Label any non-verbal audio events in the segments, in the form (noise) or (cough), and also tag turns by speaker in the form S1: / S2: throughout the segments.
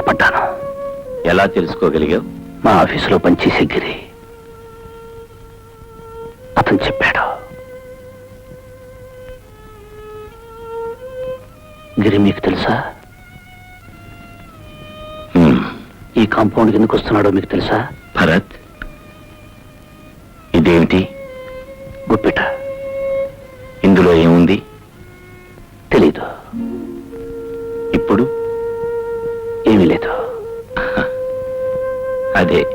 S1: పడ్డాను
S2: ఎలా తెలుసుకోగలిగావు?
S1: మా ఆఫీసులో పనిచేసే గిరి. అతను చెప్పాడు. గిరి మీకు తెలుసా. ఈ కాంపౌండ్ ఎందుకు వస్తున్నాడో మీకు తెలుసా?
S2: భరత్ ఇదేమిటి?
S1: గుప్పిట.
S2: ఇందులో ఏముంది?
S1: తెలీదు.
S2: ఇప్పుడు అదే.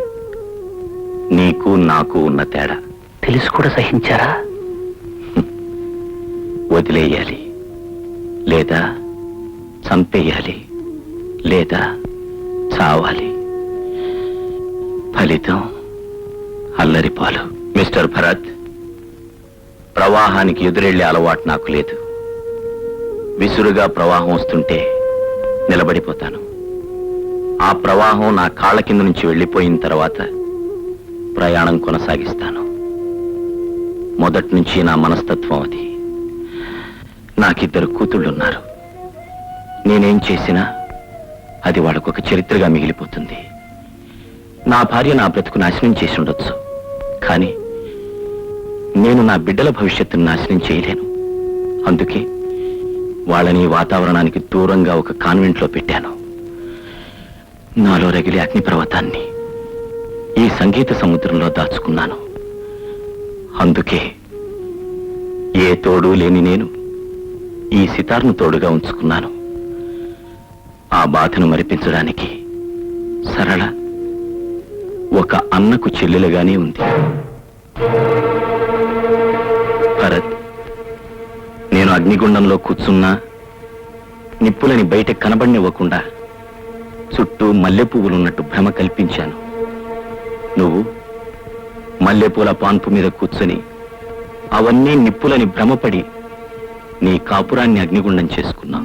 S2: నీకు నాకు ఉన్న తేడా.
S1: తెలిసి కూడా సహించారా? (laughs)
S2: వదిలేయాలి. లేదా చంపేయాలి. లేదా చావాలి. ఫలితం అల్లరిపాలు మిస్టర్ భరత్ ప్రవాహానికి ఎదురెళ్ళే అలవాటు నాకు లేదు. విసురుగా ప్రవాహం వస్తుంటే నిలబడిపోతాను. ఆ ప్రవాహం నా కాళ్ళ కింద నుంచి వెళ్ళిపోయిన తర్వాత ప్రయాణం కొనసాగిస్తాను. మొదటి నుంచి నా మనస్తత్వం అది. నాకిద్దరు కూతుళ్ళున్నారు. నేనేం చేసినా అది వాళ్ళకొక చరిత్రగా మిగిలిపోతుంది. నా భార్య నా బ్రతుకు నాశనం చేసి ఉండొచ్చు. కానీ నేను నా బిడ్డల భవిష్యత్తును నాశనం చేయలేను. అందుకే వాళ్ళని వాతావరణానికి దూరంగా ఒక కాన్వెంట్లో పెట్టాను. నాలో రగిలే అగ్నిపర్వతాన్ని ఈ సంగీత సముద్రంలో దాచుకున్నాను. అందుకే ఏ తోడు లేని నేను ఈ సితార్ను తోడుగా ఉంచుకున్నాను. ఆ బాధను మరిపించడానికి సరళ ఒక అన్నకు చెల్లెలుగానే ఉంది. భరత్ నేను అగ్నిగుండంలో కూర్చున్నా నిప్పులని బయట కనబడినివ్వకుండా చుట్టూ మల్లె పువ్వులున్నట్టు భ్రమ కల్పించాను. నువ్వు మల్లెపూల పాన్పు మీద కూర్చొని అవన్నీ నిప్పులని భ్రమపడి నీ కాపురాన్ని అగ్నిగుండం చేసుకున్నా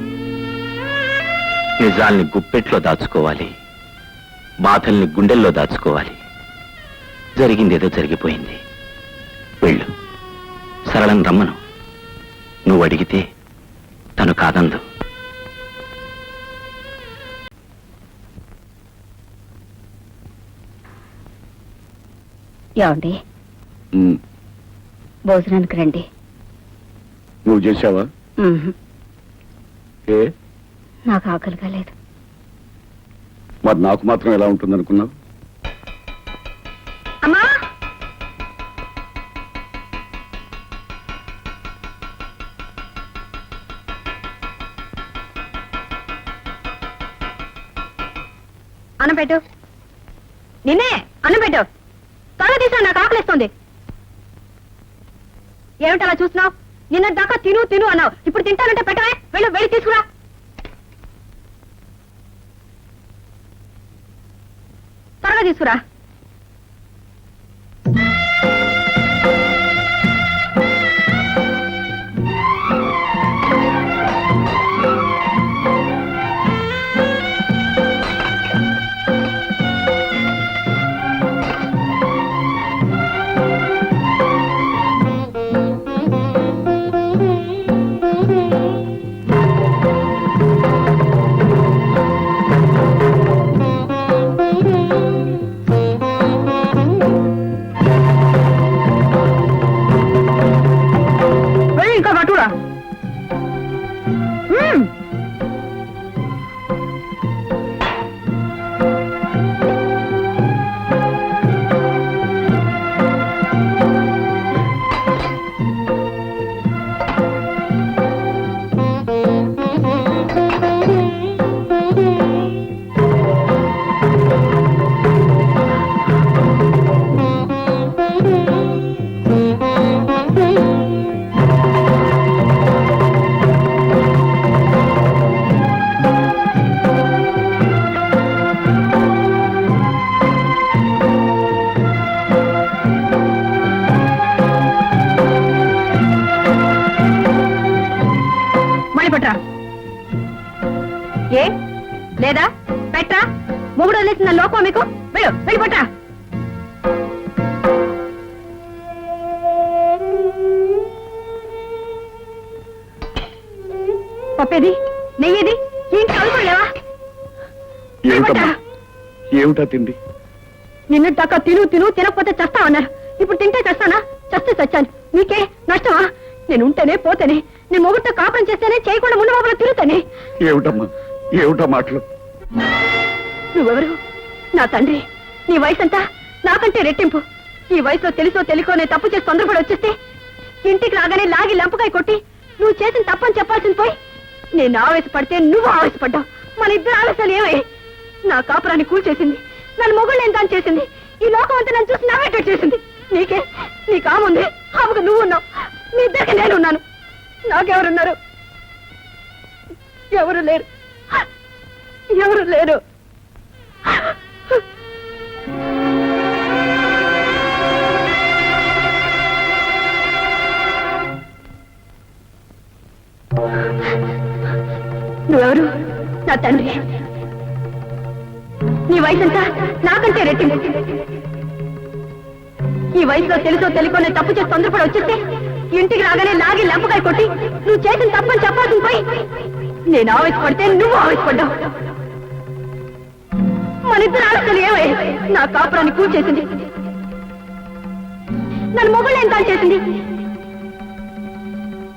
S2: నిజాల్ని గుప్పెట్లో దాచుకోవాలి. బాధల్ని గుండెల్లో దాచుకోవాలి. జరిగిందేదో జరిగిపోయింది. వెళ్ళు. సరళం రమ్మను. నువ్వు అడిగితే తను కాదందు.
S3: ఏమండి? భోజనానికి రండి.
S1: నువ్వు చేసావా. ఏ?
S3: నాకు ఆకలిగా లేదు.
S1: మరి నాకు మాత్రం ఎలా ఉంటుంది అనుకున్నావు?
S3: అమ్మా! అన్నం పెట్టు. నిన్నే అన్నం పెట్టు. తీసా నాకు ఏమిటి అలా చూస్తున్నావు? నిన్న దాకా తిను తిను అన్నావు. ఇప్పుడు తింటానంటే పెట్టవే. వెళ్ళు వెళ్ళి తీసుకురా. త్వరగా తీసుకురా. లేదా? పెట్టరా? మొగుడు వదిలేసిన లోపం మీకు? వెళ్ళు వెళ్ళి పట్రా. పప్పేది? నెయ్యేది? ఏంటి కలుపులేవా
S1: ఏమిటా తిండి?
S3: నిన్ను దాకా తిను తిను తినకపోతే చస్తా అన్నారు. ఇప్పుడు తింటే చస్తానా? చస్తే చచ్చాను. నీకే నష్టమా? నేను ఉంటేనే పోతేనే నేను మొగుడితో కాపురం చేస్తేనే చేయకుండా ముందు బాబులో తిరుగుతానే.
S1: ఏమిటమ్మా? ఏమిటా మాటలు?
S3: నువ్వెవరు? నా తండ్రి. నీ వయసు అంతా నాకంటే రెట్టింపు. ఈ వయసులో తెలుసో తెలుకోనే తప్పు చేసి తొందరపడి వచ్చేస్తే ఇంటికి రాగానే లాగి లంపకాయ కొట్టి నువ్వు చేసిన తప్పని చెప్పాల్సింది పోయి నేను ఆవేశపడితే నువ్వు ఆవేశపడ్డావు. మన ఇద్దరు ఆవేశాలు ఏమై నా కాపురాన్ని కూల్చేసింది. నన్ను మొగుళ్ళు ఎంత చేసింది. ఈ లోకం అంతా నన్ను చూసి నవ్వేటట్టు చేసింది. నీకే నీ కాముంది ఆమెకు నువ్వు ఉన్నావు. మీ ఇద్దరికి నేను ఉన్నాను. నాకెవరున్నారు? ఎవరు లేరు. ఎవరు లేరు. నువ్వెవరు? నా తండ్రి. నీ వయసు ఎంత నాకంటే రెట్టింపు ఈ వయసులో తెలుసో తెలియకో తప్పు చేసి తొందరపడి వచ్చేస్తే ఇంటికి రాగానే లాగి లెంపకాయ కొట్టి నువ్వు చేసిన తప్పని చెప్పాల్సింది పోయి. నేను ఆవేశపడితే నువ్వు ఆవేశపడ్డావు. వాళ్ళిద్దరు ఇద్దరు ఆలోచనలు ఏమై నా కాపురాన్ని కూల్చేసింది. నన్ను మొగుళ్ళు ఎంత చేసింది?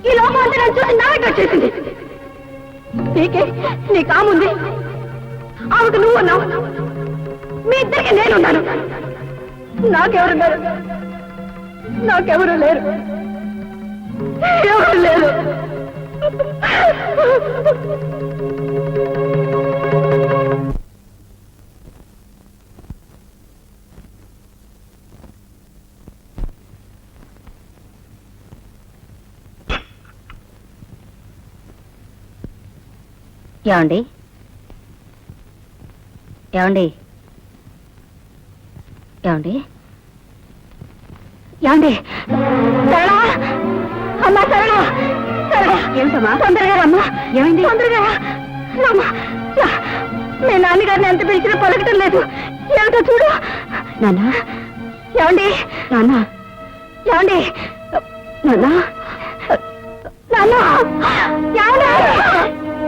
S3: ఈ లోకం అంతా నన్ను చూసి నవ్వేటట్టు చేసింది నీకే నీ కాముంది. ఆవిడ నువ్వు ఉన్నావు. మీ ఇద్దరికి నేనున్నాను. నాకెవరున్నారు? నాకెవరు లేరు. ఎవరు లేరు.
S4: ఏమండి? ఏమండి? ఏమండి?
S3: ఏమండి? సరళా! అమ్మా సరళా! సరళా! ఏమిటమ్మా? తొందరగా రమ్మా! ఏమైంది? తొందరగా రమ్మా. మీ నాన్నగారిని ఎంత పిలిచినా పలకటం లేదు. ఏమిటో చూడు. నాన్న? ఏమండి? నాన్న? ఏమండి? నాన్న? నాన్న? ఏమండి?